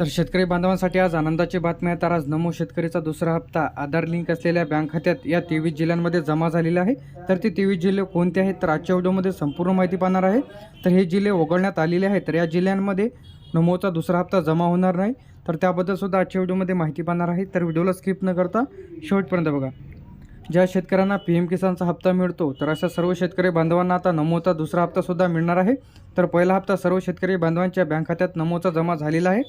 तर शेतकरी बांधवांसाठी आज आनंदाची बातमी आहे. तर आज नमो शेतकरीचा दुसरा हप्ता आधार लिंक असलेल्या बँक खात्यात या तेवीस जिल्ह्यांमध्ये जमा झालेला आहे. तर ते तेवीस जिल्हे कोणते आहेत तर आजच्या व्हिडिओमध्ये संपूर्ण माहिती पाहणार आहे. तर हे जिल्हे वगळण्यात आलेले आहेत. तर या जिल्ह्यांमध्ये नमोचा दुसरा हप्ता जमा होणार नाही. तर त्याबद्दलसुद्धा आजच्या व्हिडिओमध्ये माहिती पाहणार आहे. तर व्हिडिओला स्किप न करता शेवटपर्यंत बघा. ज्या शेतकऱ्यांना पी एम किसानचा हप्ता मिळतो तर अशा सर्व शेतकरी बांधवांना आता नमोचा दुसरा हप्तासुद्धा मिळणार आहे. तर पहिला हप्ता सर्व शेतकरी बांधवांच्या बँक खात्यात नमोचा जमा झालेला आहे.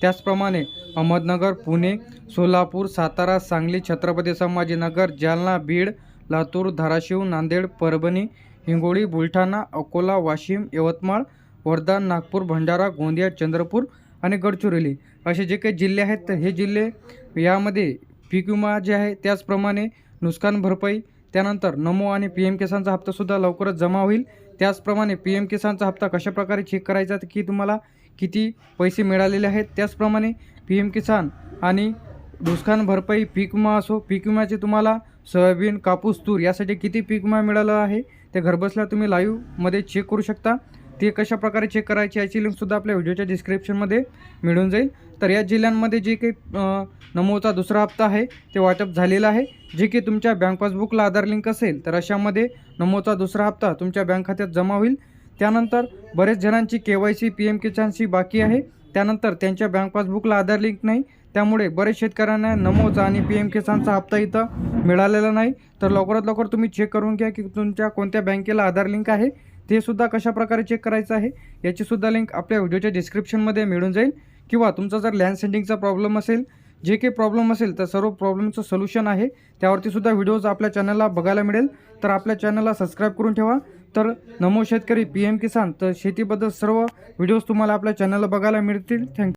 त्याचप्रमाणे अहमदनगर पुणे सोलापूर सातारा सांगली छत्रपती संभाजीनगर जालना बीड लातूर धाराशिव नांदेड परभणी हिंगोली बुलढाणा अकोला वाशिम यवतमाळ वर्धा नागपूर भंडारा गोंदिया चंद्रपूर आणि गडचिरोली असे जे काही जिल्हे आहेत हे जिल्हे यामध्ये पीक विमा जे आहे त्याचप्रमाणे नुकसान भरपाई त्यानंतर नमो आणि पी एम किसानचा हप्तासुद्धा लवकरच जमा होईल. त्याचप्रमाणे पी एम किसानचा हप्ता कशाप्रकारे चेक करायचा की तुम्हाला किती पैसे मिळालेले आहेत? त्याचप्रमाणे पी एम किसान आणि नुकसान भरपाई पीक विमा असो पीक विम्याचे तुम्हाला सोयाबीन कापूस तूर यासाठी किती पीक विमा मिळाला आहे? ते घरबसल्या तुम्ही लाईव्हमध्ये चेक करू शकता. ते कशा प्रकारे चेक करायची याची लिंकसुद्धा आपल्या व्हिडिओच्या डिस्क्रिप्शनमध्ये मिळून जाईल. तर या जिल्ह्यांमध्ये जे काही नमोचा दुसरा हप्ता आहे ते वाटप झालेला आहे. जे की तुमच्या बँक पासबुकला आधार लिंक असेल तर अशामध्ये नमोचा दुसरा हप्ता तुमच्या बँक खात्यात जमा होईल. त्यानंतर बरेच जणांची K Y C P M किसानशी बाकी आहे. त्यानंतर त्यांच्या बँक पासबुकला आधार लिंक नाही. त्यामुळे बरेच शेतकऱ्यांना नमोचा आणि पी एम किसानचा हप्ता इथं मिळालेला नाही. तर लवकरात लवकर तुम्ही चेक करून घ्या की तुमच्या कोणत्या बँकेला आधार लिंक आहे. ते सुद्धा कशा प्रकारे चेक करायचं आहे याची सुद्धा लिंक आपल्या व्हिडिओच्या डिस्क्रिप्शनमध्ये मिळून जाईल. किंवा तुमचा जर लँड सेंडिंगचा प्रॉब्लेम असेल जे काही प्रॉब्लेम असेल तर सर्व प्रॉब्लेमचं सोल्युशन आहे. त्यावरती सुद्धा व्हिडिओज आपल्या चॅनलला बघायला मिळेल. तर आपल्या चॅनलला सबस्क्राईब करून ठेवा. तर नमो शेतकरी पी एम किसान तर शेतीबद्दल सर्व व्हिडिओज तुम्हाला आपल्या चॅनलला बघायला मिळतील. थँक्यू